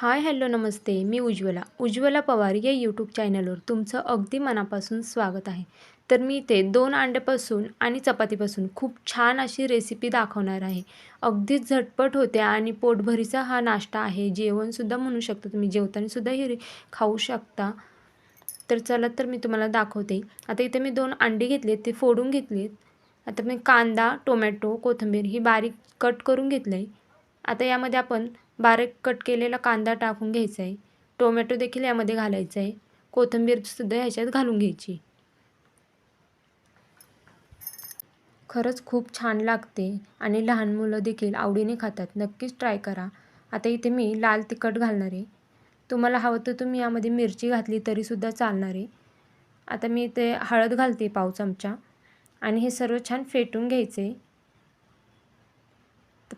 हाय hello नमस्ते. मी उज्ज्वला. उज्ज्वला पवार या यूट्यूब चॅनलवर तुमचं अगदी मनापासून स्वागत आहे. तर मी इथे दोन अंड्यापासून आणि चपातीपासून खूप छान अशी रेसिपी दाखवणार आहे. अगदीच झटपट होते आणि पोटभरीचा हा नाश्ता आहे. जेवणसुद्धा म्हणू शकता तुम्ही. जेवतानासुद्धा हे खाऊ शकता. तर चला तर मी तुम्हाला दाखवते. आता इथे मी दोन अंडी घेतले ते फोडून घेतलीत. आता मी कांदा टोमॅटो कोथिंबीर ही बारीक कट करून घेतलं आहे आता यामध्ये आपण बारीक कट केलेला कांदा टाकून घ्यायचा आहे टोमॅटो देखील यामध्ये घालायचा आहे कोथिंबीरसुद्धा ह्याच्यात घालून घ्यायची. खरंच खूप छान लागते आणि लहान मुलं देखील आवडीने खातात. नक्कीच ट्राय करा. आता इथे मी लाल तिखट घालणार. आहे तुम्हाला हवं तर तुम्ही यामध्ये मिरची घातली तरीसुद्धा चालणार. आहे आता मी इथे हळद घालते पाव चमचा. आणि हे सर्व छान फेटून घ्यायचे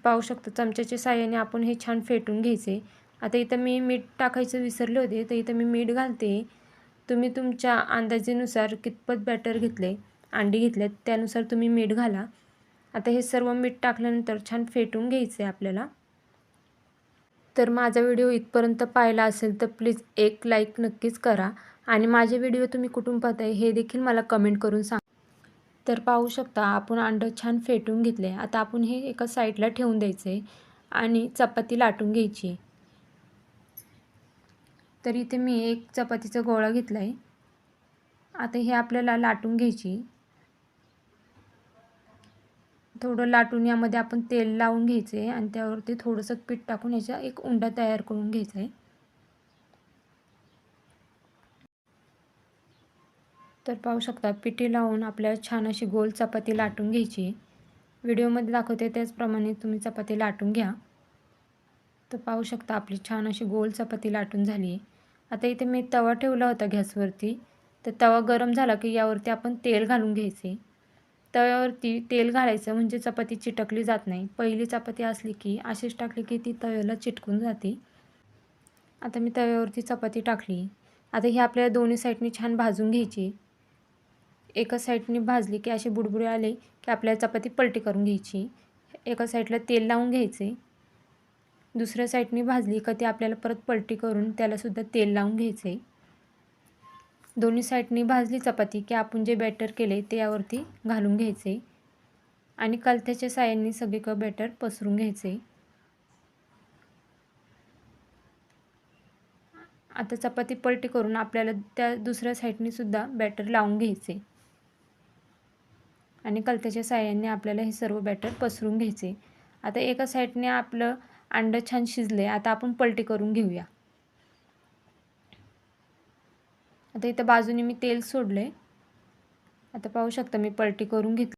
पाहू शकता. चमच्याच्या साह्याने आपण हे छान फेटून घ्यायचे. आता इथं मी मीठ टाकायचं विसरले होते तर इथं मी मीठ घालते. तुम्ही तुमच्या अंदाजेनुसार कितपत बॅटर घेतले अंडी घेतल्यात त्यानुसार तुम्ही मीठ घाला. आता हे सर्व मीठ टाकल्यानंतर छान फेटून घ्यायचं आहे आपल्याला. तर माझा व्हिडिओ इथपर्यंत पाहिला असेल तर प्लीज एक लाईक नक्कीच करा. आणि माझे व्हिडिओ तुम्ही कुठून पाहताय हे देखील मला कमेंट करून सांगा. तर पाहू शकता आपण अंडं छान फेटून घेतले. आता आपण हे एका साईडला ठेवून द्यायचं आहे आणि चपाती लाटून घ्यायची. तर इथे मी एक चपातीचा गोळा घेतला आहे आता हे आपल्याला लाटून घ्यायची. थोडं लाटून यामध्ये आपण तेल लावून घ्यायचं आहे आणि त्यावरती थोडंसं पीठ टाकून याचा एक उंडा तयार करून घ्यायचा आहे. तर पाहू शकता पिठी लावून आपल्याला छान अशी गोल चपाती लाटून घ्यायची. व्हिडिओमध्ये दाखवते त्याचप्रमाणे तुम्ही चपाती लाटून घ्या. तर पाहू शकता आपली छान अशी गोल चपाती लाटून झाली. आहे आता इथे मी तवा ठेवला होता गॅसवरती. तर तवा गरम झाला की यावरती आपण तेल घालून घ्यायचे. तव्यावरती तेल घालायचं म्हणजे चपाती चिटकली जात नाही. पहिली चपाती असली की अशीच टाकली की ती तव्याला चिटकून जाते. आता मी तव्यावरती चपाती टाकली. आता ही आपल्याला दोन्ही साईडने छान भाजून घ्यायची. एका साईडने भाजली की असे बुडबुडे आले की आपल्याला चपाती पलटी करून घ्यायची. एका साईडला तेल लावून घ्यायचे. दुसऱ्या साईडने भाजली का ती आपल्याला परत पलटी करून त्यालासुद्धा तेल लावून घ्यायचे. दोन्ही साईडनी भाजली चपाती की आपण जे बॅटर केले ते यावरती घालून घ्यायचे. आणि कलथ्याच्या साह्याने सगळीकडं बॅटर पसरून घ्यायचे. आता चपाती पलटी करून आपल्याला त्या दुसऱ्या साईडनीसुद्धा बॅटर लावून घ्यायचे. आणि कलत्याच्या साह्याने आपल्याला हे सर्व बॅटर पसरून घ्यायचे. आता एका साईडने आपलं अंडं छान शिजले आता आपण पलटी करून घेऊया. आता इथं बाजूने मी तेल सोडले आता पाहू शकता मी पलटी करून घेतली.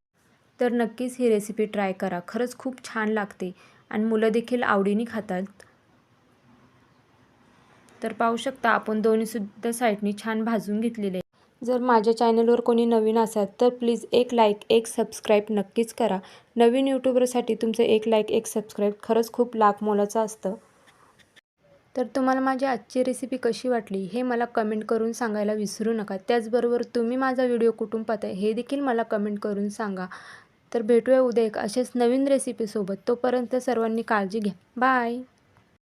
तर नक्कीच ही रेसिपी ट्राय करा. खरंच खूप छान लागते आणि मुलं देखील आवडीने खातात. तर पाहू शकता आपण दोन्हीसुद्धा साईडनी छान भाजून घेतलेले जर माझ्या चॅनलवर कोणी नवीन असाल तर प्लीज एक लाईक एक सबस्क्राईब नक्कीच करा. नवीन यूट्यूबरसाठी तुमचं एक लाईक एक सबस्क्राईब खरंच खूप लाख मोलाचं असतं. तर तुम्हाला माझी आजची रेसिपी कशी वाटली हे मला कमेंट करून सांगायला विसरू नका. त्याचबरोबर तुम्ही माझा व्हिडिओ कुठून पाहताय हे देखील मला कमेंट करून सांगा. तर भेटूया उद्या एक असेच नवीन रेसिपीसोबत तोपर्यंत सर्वांनी काळजी घ्या. बाय